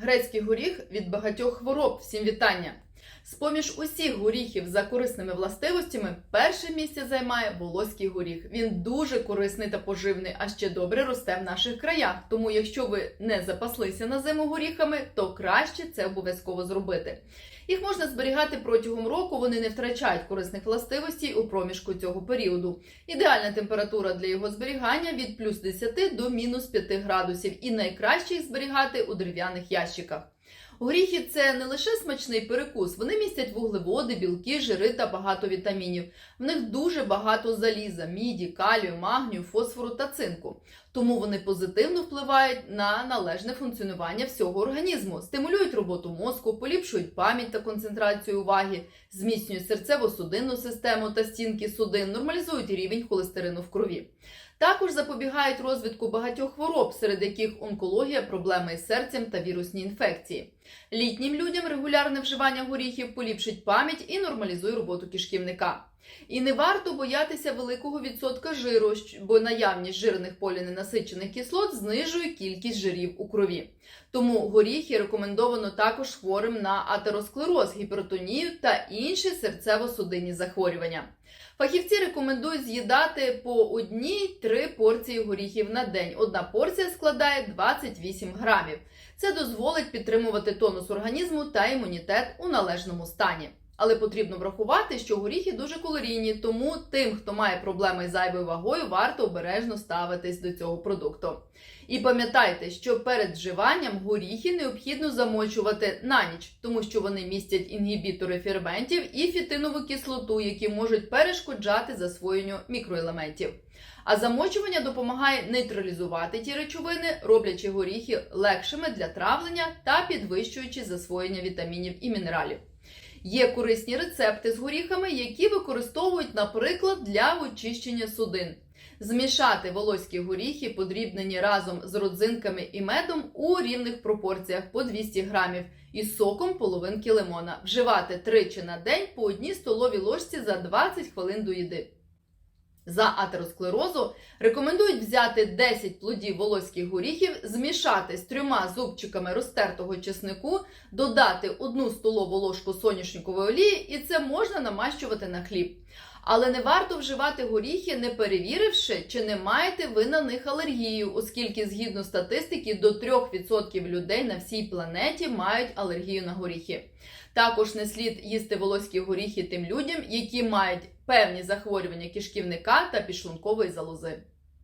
Грецький горіх від багатьох хвороб. Всім вітання! З-поміж усіх горіхів за корисними властивостями перше місце займає волоський горіх. Він дуже корисний та поживний, а ще добре росте в наших краях. Тому, якщо ви не запаслися на зиму горіхами, то краще це обов'язково зробити. Їх можна зберігати протягом року, вони не втрачають корисних властивостей у проміжку цього періоду. Ідеальна температура для його зберігання від плюс 10 до мінус 5 градусів, і найкраще їх зберігати у дерев'яних ящиках. Горіхи це не лише смачний перекус, вони містять вуглеводи, білки, жири та багато вітамінів. В них дуже багато заліза, міді, калію, магнію, фосфору та цинку. Тому вони позитивно впливають на належне функціонування всього організму, стимулюють роботу мозку, поліпшують пам'ять та концентрацію уваги, зміцнюють серцево-судинну систему та стінки судин, нормалізують рівень холестерину в крові. Також запобігають розвитку багатьох хвороб, серед яких онкологія, проблеми із серцем та вірусні інфекції. Літнім людям регулярне вживання горіхів поліпшить пам'ять і нормалізує роботу кишківника. І не варто боятися великого відсотка жиру, бо наявність жирних поліненасичених кислот знижує кількість жирів у крові. Тому горіхи рекомендовано також хворим на атеросклероз, гіпертонію та інші серцево-судинні захворювання. Фахівці рекомендують з'їдати по одній-три порції горіхів на день. Одна порція складає 28 грамів. Це дозволить підтримувати тонус організму та імунітет у належному стані. Але потрібно врахувати, що горіхи дуже калорійні, тому тим, хто має проблеми із зайвою вагою, варто обережно ставитись до цього продукту. І пам'ятайте, що перед вживанням горіхи необхідно замочувати на ніч, тому що вони містять інгібітори ферментів і фітинову кислоту, які можуть перешкоджати засвоєнню мікроелементів. А замочування допомагає нейтралізувати ті речовини, роблячи горіхи легшими для травлення та підвищуючи засвоєння вітамінів і мінералів. Є корисні рецепти з горіхами, які використовують, наприклад, для очищення судин. Змішати волоські горіхи, подрібнені разом з родзинками і медом у рівних пропорціях по 200 грамів із соком половинки лимона. Вживати тричі на день по одній столовій ложці за 20 хвилин до їди. За атеросклерозу рекомендують взяти 10 плодів волоських горіхів, змішати з трьома зубчиками розтертого чеснику, додати 1 столову ложку соняшникової олії, і це можна намащувати на хліб. Але не варто вживати горіхи, не перевіривши, чи не маєте ви на них алергію, оскільки, згідно статистики, до 3% людей на всій планеті мають алергію на горіхи. Також не слід їсти волоські горіхи тим людям, які мають певні захворювання кишківника та підшлункової залози.